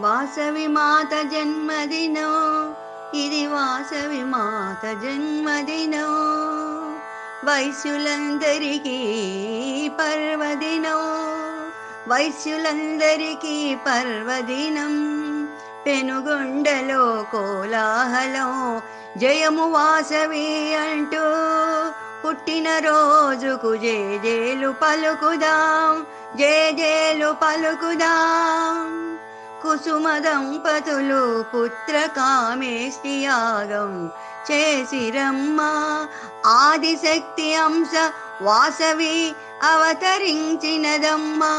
వాసవి మాత జన్మదినం ఇది వాసవి మాత జన్మదినో. వైశ్యులందరికీ పర్వదినం వైశ్యులందరికీ పర్వదినం. పెనుగొండలో కోలాహలం జయము వాసవి అంటూ పుట్టిన రోజుకు జేజేలు పలుకుదాం జేజేలు పలుకుదాం. కుసుమ దంపతులు పుత్ర కామేష్టి యాగం చేసిరమ్మ. ఆదిశక్తి అంశ వాసవి అవతరించినదమ్మా.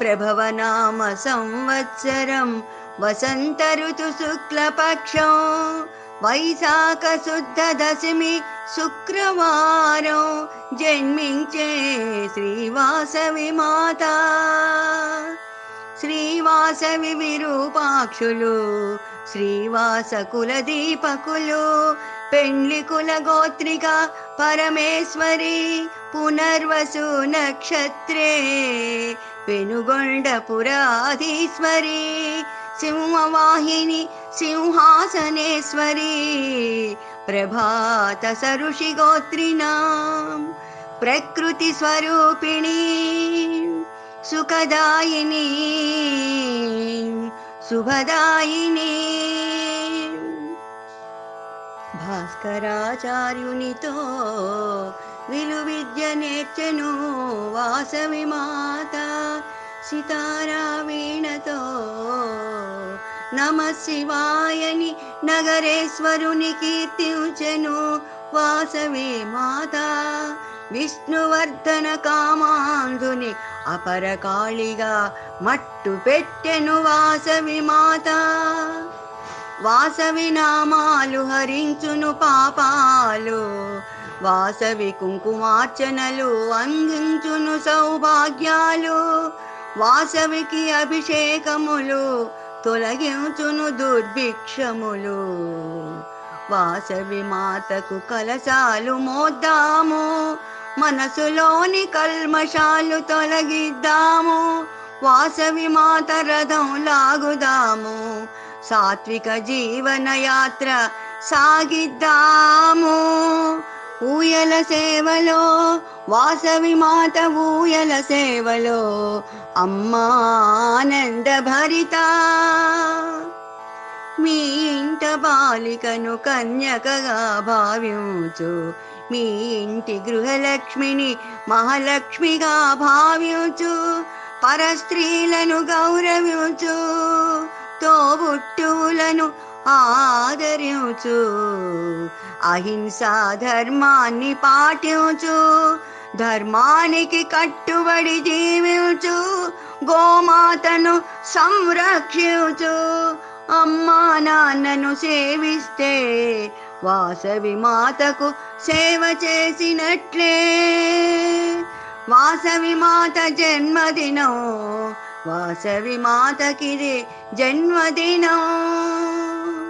ప్రభవనామ సంవత్సరం వసంత ఋతు శుక్లపక్షం వైశాఖ శుద్ధ దశమి శుక్రవారం జన్మించే శ్రీవాసవి మాత. శ్రీవాసవి విరూపాక్షులు శ్రీవాస కుల దీపకులు పెండ్లి కుల గోత్రిక పరమేశ్వరి పునర్వసు నక్షత్రే పెనుగొండ పురాధీశ్వరి సింహవాహిని సింహాసనేశ్వరి ప్రభాత సరుషి గోత్రినాం ప్రకృతి స్వరూపిణీ. సుఖదాయిని శుభదాయిని. భాస్కరాచార్యునితో విలు విద్య నేర్చెను వాసవి మాత సితారా వీణతో నమ శివాయని నగరేశ్వరుని కీర్తించెను వాసవి మాత విష్ణువర్ధన కామాంధుని పరకాళిగా మట్టు పెట్టెను వాసవి మాత. వాసవి నామాలు హరించును పాపాలు. వాసవి కుంకుమార్చనలు అందించును సౌభాగ్యాలు. వాసవికి అభిషేకములు తొలగించును దుర్భిక్షములు. వాసవి మాతకు కలశాలు మోద్దాము. మనసులోని కల్మషాలు తొలగిద్దాము. వాసవి మాత రథం లాగుదాము. సాత్విక జీవన యాత్ర సాగిద్దాము. ఊయల సేవలో వాసవి మాత ఊయల సేవలో అమ్మానంద భరిత. మీ ఇంట బాలికను కన్యకగా భావించు. మీ ఇంటి గృహలక్ష్మిని మహాలక్ష్మిగా భావించు పరస్త్రీలను గౌరవించు తోబుట్టువులను ఆదరించు అహింసా ధర్మాన్ని పాటించు ధర్మానికి కట్టుబడి జీవించు గోమాతను సంరక్షించు అమ్మా నాన్నను సేవిస్తే వాసవి మాతకు సేవ చేసినట్లే. వాసవి మాత జన్మదినం వాసవి మాతకిది జన్మదినం.